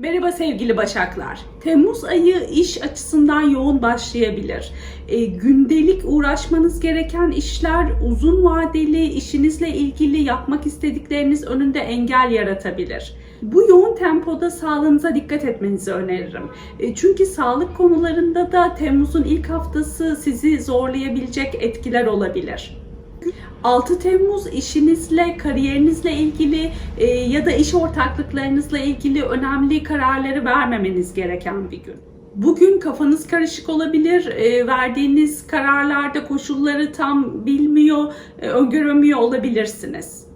Merhaba sevgili Başaklar. Temmuz ayı iş açısından yoğun başlayabilir. E, gündelik uğraşmanız gereken işler uzun vadeli işinizle ilgili yapmak istedikleriniz önünde engel yaratabilir. Bu yoğun tempoda sağlığınıza dikkat etmenizi öneririm. E, çünkü sağlık konularında da Temmuz'un ilk haftası sizi zorlayabilecek etkiler olabilir. 6 Temmuz işinizle, kariyerinizle ilgili e, ya da iş ortaklıklarınızla ilgili önemli kararları vermemeniz gereken bir gün. Bugün kafanız karışık olabilir, e, verdiğiniz kararlarda koşulları tam bilmiyor, e, öngöremiyor olabilirsiniz.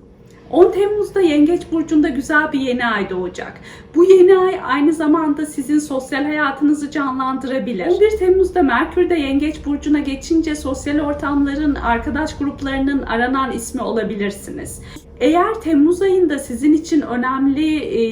10 Temmuz'da Yengeç Burcu'nda güzel bir yeni ay doğacak. Bu yeni ay aynı zamanda sizin sosyal hayatınızı canlandırabilir. 11 Temmuz'da Merkür de Yengeç Burcu'na geçince sosyal ortamların, arkadaş gruplarının aranan ismi olabilirsiniz. Eğer Temmuz ayında sizin için önemli e,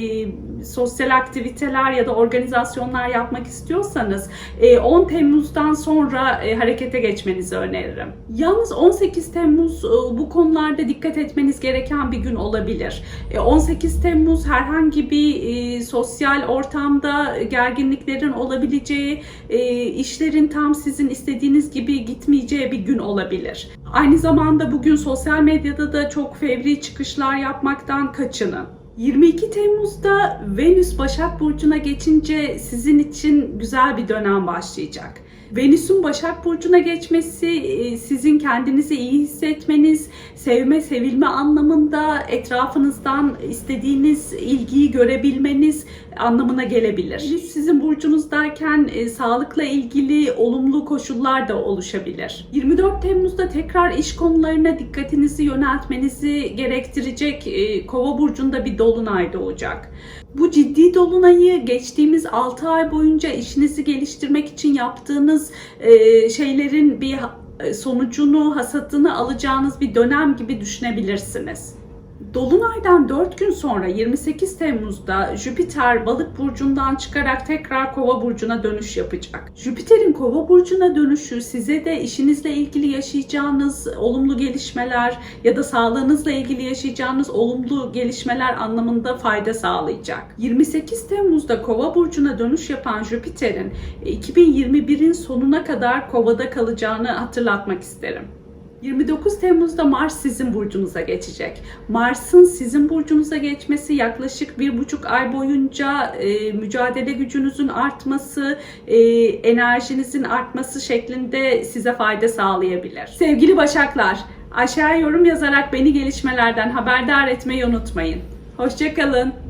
sosyal aktiviteler ya da organizasyonlar yapmak istiyorsanız e, 10 Temmuz'dan sonra e, harekete geçmenizi öneririm. Yalnız 18 Temmuz e, bu konularda dikkat etmeniz gereken bir gün olabilir. E, 18 Temmuz herhangi bir e, sosyal ortamda gerginliklerin olabileceği, e, işlerin tam sizin istediğiniz gibi gitmeyeceği bir gün olabilir. Aynı zamanda bugün sosyal medyada da çok fevri çıkışlar yapmaktan kaçının. 22 Temmuz'da Venüs Başak Burcu'na geçince sizin için güzel bir dönem başlayacak. Venüs'ün Başak Burcu'na geçmesi e, sizin kendinizi iyi hissetmeniz, sevme, sevilme anlamında etrafınızdan istediğiniz ilgiyi görebilmeniz anlamına gelebilir. Venüs sizin burcunuzdayken e, sağlıkla ilgili olumlu koşullar da oluşabilir. 24 Temmuz'da tekrar iş konularına dikkatinizi yöneltmenizi gerektirecek e, Kova burcunda bir dolunay doğacak. Bu ciddi dolunayı geçtiğimiz 6 ay boyunca işinizi geliştirmek için yaptığınız e, şeylerin bir e, sonucunu, hasatını alacağınız bir dönem gibi düşünebilirsiniz. Dolunaydan 4 gün sonra 28 Temmuz'da Jüpiter balık burcundan çıkarak tekrar kova burcuna dönüş yapacak. Jüpiter'in kova burcuna dönüşü size de işinizle ilgili yaşayacağınız olumlu gelişmeler ya da sağlığınızla ilgili yaşayacağınız olumlu gelişmeler anlamında fayda sağlayacak. 28 Temmuz'da kova burcuna dönüş yapan Jüpiter'in 2021'in sonuna kadar kovada kalacağını hatırlatmak isterim. 29 Temmuz'da Mars sizin burcunuza geçecek. Mars'ın sizin burcunuza geçmesi yaklaşık bir buçuk ay boyunca e, mücadele gücünüzün artması, e, enerjinizin artması şeklinde size fayda sağlayabilir. Sevgili Başaklar, aşağıya yorum yazarak beni gelişmelerden haberdar etmeyi unutmayın. Hoşçakalın.